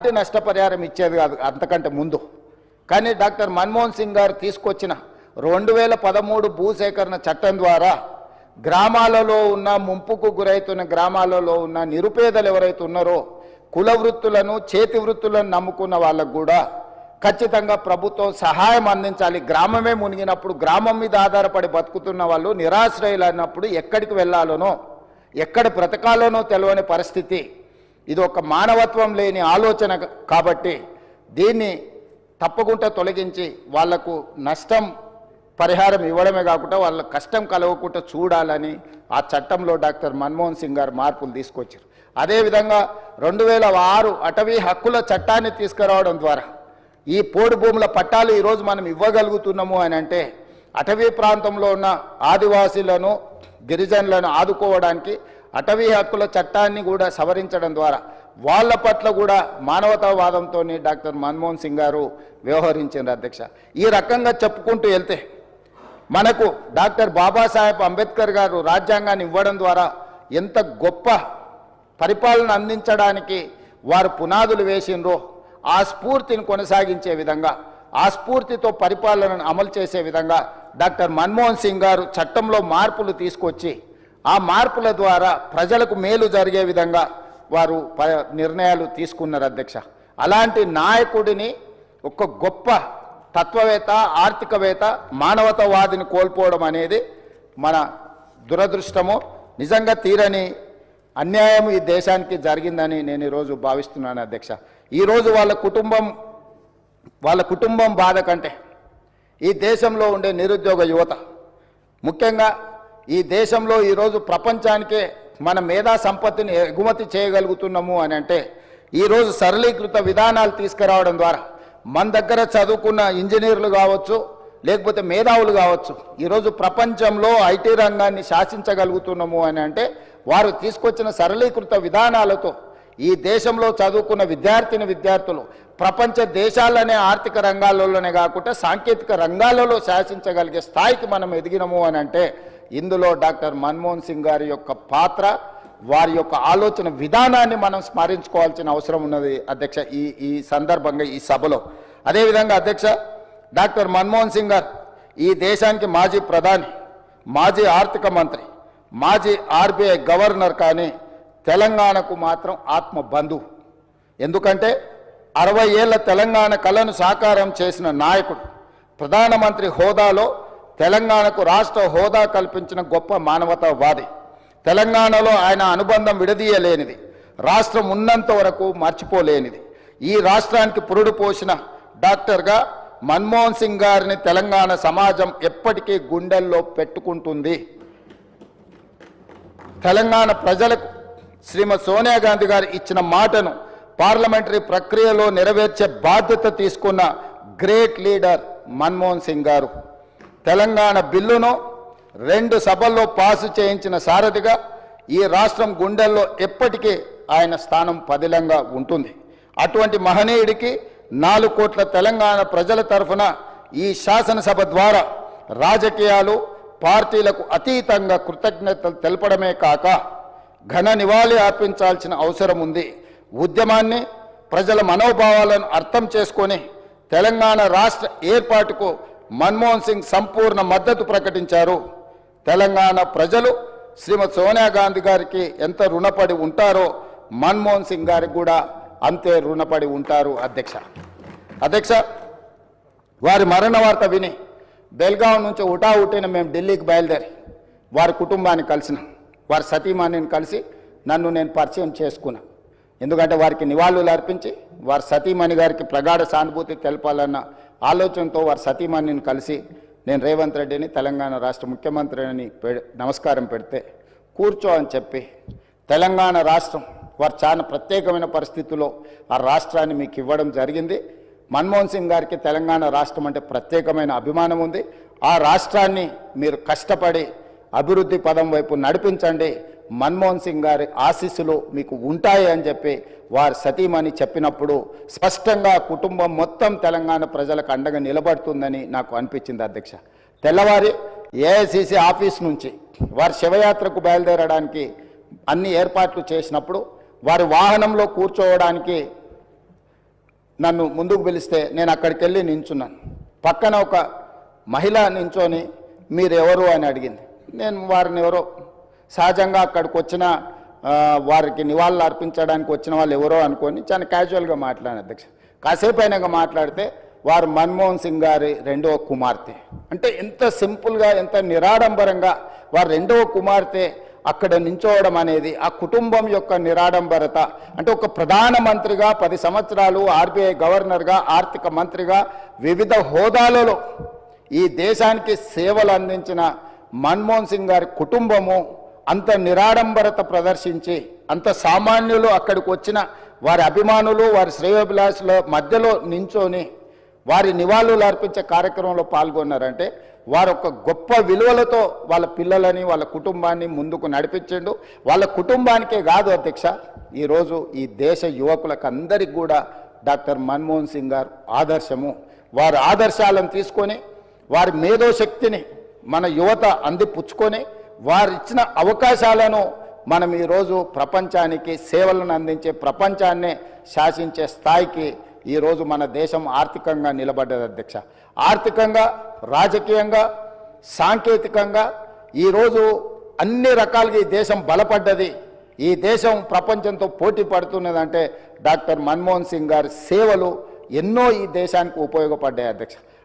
ఎలాంటి నష్టపరిహారం ఇచ్చేది కాదు అంతకంటే ముందు. కానీ డాక్టర్ మన్మోహన్ సింగ్ గారు తీసుకొచ్చిన రెండు వేల పదమూడు భూసేకరణ చట్టం ద్వారా గ్రామాలలో ఉన్న ముంపుకు గురవుతున్న గ్రామాలలో ఉన్న నిరుపేదలు ఎవరైతే ఉన్నారో కుల వృత్తులను చేతి వృత్తులను నమ్ముకున్న వాళ్ళకు కూడా ఖచ్చితంగా ప్రభుత్వం సహాయం అందించాలి. గ్రామమే మునిగినప్పుడు గ్రామం మీద ఆధారపడి బతుకుతున్న వాళ్ళు నిరాశ్రయులైనప్పుడు ఎక్కడికి వెళ్ళాలనో ఎక్కడ బ్రతకాలనో తెలియని పరిస్థితి. ఇది ఒక మానవత్వం లేని ఆలోచన కాబట్టి దీన్ని తప్పకుండా తొలగించి వాళ్ళకు నష్టం పరిహారం ఇవ్వడమే కాకుండా వాళ్ళ కష్టం కలగకుండా చూడాలని ఆ చట్టంలో డాక్టర్ మన్మోహన్ సింగ్ గారు మార్పులు తీసుకొచ్చారు. అదేవిధంగా రెండు వేల ఆరు అటవీ హక్కుల చట్టాన్ని తీసుకురావడం ద్వారా ఈ పోడు భూముల పట్టాలు ఈరోజు మనం ఇవ్వగలుగుతున్నాము అని అంటే అటవీ ప్రాంతంలో ఉన్న ఆదివాసీలను గిరిజనులను ఆదుకోవడానికి అటవీ హక్కుల చట్టాన్ని కూడా సవరించడం ద్వారా వాళ్ళ పట్ల కూడా మానవతావాదంతో డాక్టర్ మన్మోహన్ సింగ్ గారు వ్యవహరించారు అధ్యక్ష. ఈ రకంగా చెప్పుకుంటూ వెళ్తే మనకు డాక్టర్ బాబాసాహెబ్ అంబేద్కర్ గారు రాజ్యాంగాన్ని ఇవ్వడం ద్వారా ఎంత గొప్ప పరిపాలన అందించడానికి వారు పునాదులు వేసిండ్రో ఆ స్ఫూర్తిని కొనసాగించే విధంగా ఆ స్ఫూర్తితో పరిపాలనను అమలు చేసే విధంగా డాక్టర్ మన్మోహన్ సింగ్ గారు చట్టంలో మార్పులు తీసుకొచ్చి ఆ మార్పుల ద్వారా ప్రజలకు మేలు జరిగే విధంగా వారు ప- నిర్ణయాలు తీసుకున్నారు అధ్యక్ష. అలాంటి నాయకుడిని ఒక గొప్ప తత్వవేత్త ఆర్థికవేత్త మానవతావాదిని కోల్పోవడం అనేది మన దురదృష్టము. నిజంగా తీరని అన్యాయం ఈ దేశానికి జరిగిందని నేను ఈరోజు భావిస్తున్నాను అధ్యక్ష. ఈరోజు వాళ్ళ కుటుంబం వాళ్ళ కుటుంబం బాధ కంటే ఈ దేశంలో ఉండే నిరుద్యోగ యువత ముఖ్యంగా ఈ దేశంలో ఈరోజు ప్రపంచానికే మన మేధా సంపత్తిని ఎగుమతి చేయగలుగుతున్నాము అని అంటే ఈరోజు సరళీకృత విధానాలు తీసుకురావడం ద్వారా మన దగ్గర చదువుకున్న ఇంజనీర్లు కావచ్చు లేకపోతే మేధావులు కావచ్చు ఈరోజు ప్రపంచంలో ఐటీ రంగాన్ని శాసించగలుగుతున్నాము అని అంటే వారు తీసుకొచ్చిన సరళీకృత విధానాలతో ఈ దేశంలో చదువుకున్న విద్యార్థిని విద్యార్థులు ప్రపంచ దేశాలనే ఆర్థిక రంగాలలోనే కాకుండా సాంకేతిక రంగాలలో శాసించగలిగే స్థాయికి మనం ఎదిగినము అని అంటే ఇందులో డాక్టర్ మన్మోహన్ సింగ్ గారి యొక్క పాత్ర వారి యొక్క ఆలోచన విధానాన్ని మనం స్మరించుకోవాల్సిన అవసరం ఉన్నది అధ్యక్ష ఈ ఈ సందర్భంగా ఈ సభలో. అదేవిధంగా అధ్యక్ష డాక్టర్ మన్మోహన్ సింగ్ గారు ఈ దేశానికి మాజీ ప్రధాని మాజీ ఆర్థిక మంత్రి మాజీ ఆర్బీఐ గవర్నర్ కానీ తెలంగాణకు మాత్రం ఆత్మ బంధువు ఎందుకంటే అరవై ఏళ్ళ తెలంగాణ కళను సాకారం చేసిన నాయకుడు ప్రధానమంత్రి హోదాలో తెలంగాణకు రాష్ట్ర హోదా కల్పించిన గొప్ప మానవతావాది. తెలంగాణలో ఆయన అనుబంధం విడదీయలేనిది. రాష్ట్రం ఉన్నంత వరకు మర్చిపోలేనిది. ఈ రాష్ట్రానికి పురుడు పోసిన డాక్టర్గా మన్మోహన్ సింగ్ గారిని తెలంగాణ సమాజం ఎప్పటికీ గుండెల్లో పెట్టుకుంటుంది. తెలంగాణ ప్రజలకు శ్రీమతి సోనియా గాంధీ గారు ఇచ్చిన మాటను పార్లమెంటరీ ప్రక్రియలో నెరవేర్చే బాధ్యత తీసుకున్న గ్రేట్ లీడర్ మన్మోహన్ సింగ్ గారు. తెలంగాణ బిల్లును రెండు సభల్లో పాసు చేయించిన సారథిగా ఈ రాష్ట్రం గుండెల్లో ఎప్పటికీ ఆయన స్థానం పదిలంగా ఉంటుంది. అటువంటి మహనీయుడికి నాలుగు కోట్ల తెలంగాణ ప్రజల తరఫున ఈ శాసనసభ ద్వారా రాజకీయాలు పార్టీలకు అతీతంగా కృతజ్ఞతలు తెలపడమే కాక ఘన నివాళి అర్పించాల్సిన అవసరం ఉంది. ఉద్యమాన్ని ప్రజల మనోభావాలను అర్థం చేసుకొని తెలంగాణ రాష్ట్ర ఏర్పాటుకు మన్మోహన్ సింగ్ సంపూర్ణ మద్దతు ప్రకటించారు. తెలంగాణ ప్రజలు శ్రీమతి సోనియా గాంధీ గారికి ఎంత రుణపడి ఉంటారో మన్మోహన్ సింగ్ గారికి కూడా అంతే రుణపడి ఉంటారు అధ్యక్ష. అధ్యక్ష వారి మరణ వార్త విని బెల్గాం నుంచి ఉటా మేము ఢిల్లీకి బయలుదేరి వారి కుటుంబాన్ని కలిసిన. వారి సతీమణిని కలిసి నన్ను నేను పరిచయం చేసుకున్నా. ఎందుకంటే వారికి నివాళులు అర్పించి వారి సతీమణి గారికి ప్రగాఢ సానుభూతి తెలపాలన్న ఆలోచనతో వారి సతీమణిని కలిసి నేను రేవంత్ రెడ్డిని తెలంగాణ రాష్ట్ర ముఖ్యమంత్రి అని పె- నమస్కారం పెడితే కూర్చో అని చెప్పి తెలంగాణ రాష్ట్రం వారు చాలా ప్రత్యేకమైన పరిస్థితుల్లో ఆ రాష్ట్రాన్ని మీకు ఇవ్వడం జరిగింది. మన్మోహన్ సింగ్ గారికి తెలంగాణ రాష్ట్రం అంటే ప్రత్యేకమైన అభిమానం ఉంది. ఆ రాష్ట్రాన్ని మీరు కష్టపడి అభివృద్ధి పదం వైపు నడిపించండి. మన్మోహన్ సింగ్ గారి ఆశీస్సులు మీకు ఉంటాయి అని చెప్పి వారి సతీమణి చెప్పినప్పుడు స్పష్టంగా కుటుంబం మొత్తం తెలంగాణ ప్రజలకు అండగా నిలబడుతుందని నాకు అనిపించింది అధ్యక్ష. తెల్లవారి ఏఐసిసి ఆఫీస్ నుంచి వారి శివయాత్రకు బయలుదేరడానికి అన్ని ఏర్పాట్లు చేసినప్పుడు వారి వాహనంలో కూర్చోవడానికి నన్ను ముందుకు పిలిస్తే నేను అక్కడికి వెళ్ళి నించున్నాను. పక్కన ఒక మహిళ నించొని మీరు ఎవరు అని అడిగింది. నేను వారిని ఎవరో సహజంగా అక్కడికి వచ్చిన వారికి నివాళులు అర్పించడానికి వచ్చిన వాళ్ళు ఎవరో అనుకొని చాలా క్యాజువల్గా మాట్లాడిన అధ్యక్ష. కాసేపు అయినాక మాట్లాడితే వారు మన్మోహన్ సింగ్ గారి రెండవ కుమార్తె. అంటే ఎంత సింపుల్గా ఎంత నిరాడంబరంగా వారు రెండవ కుమార్తె అక్కడ నించోవడం అనేది ఆ కుటుంబం యొక్క నిరాడంబరత అంటే ఒక ప్రధానమంత్రిగా పది సంవత్సరాలు ఆర్బీఐ గవర్నర్గా ఆర్థిక మంత్రిగా వివిధ హోదాలలో ఈ దేశానికి సేవలు అందించిన మన్మోహన్ సింగ్ గారి కుటుంబము అంత నిరాడంబరత ప్రదర్శించి అంత సామాన్యులు అక్కడికి వచ్చిన వారి అభిమానులు వారి శ్రేయోభిలాషుల మధ్యలో నించొని వారి నివాళులు అర్పించే కార్యక్రమంలో పాల్గొన్నారంటే వారు ఒక గొప్ప విలువలతో వాళ్ళ పిల్లలని వాళ్ళ కుటుంబాన్ని ముందుకు నడిపించిండు. వాళ్ళ కుటుంబానికే కాదు అధ్యక్ష ఈరోజు ఈ దేశ యువకులకు అందరికి కూడా డాక్టర్ మన్మోహన్ సింగ్ గారు ఆదర్శము. వారి ఆదర్శాలను తీసుకొని వారి మేధోశక్తిని మన యువత అందిపుచ్చుకొని వారిచ్చిన అవకాశాలను మనం ఈరోజు ప్రపంచానికి సేవలను అందించే ప్రపంచాన్నే శాసించే స్థాయికి ఈరోజు మన దేశం ఆర్థికంగా నిలబడ్డది అధ్యక్ష. ఆర్థికంగా రాజకీయంగా సాంకేతికంగా ఈరోజు అన్ని రకాలుగా ఈ దేశం బలపడ్డది. ఈ దేశం ప్రపంచంతో పోటీ పడుతున్నదంటే డాక్టర్ మన్మోహన్ సింగ్ గారి సేవలు ఎన్నో ఈ దేశానికి ఉపయోగపడ్డాయి అధ్యక్ష.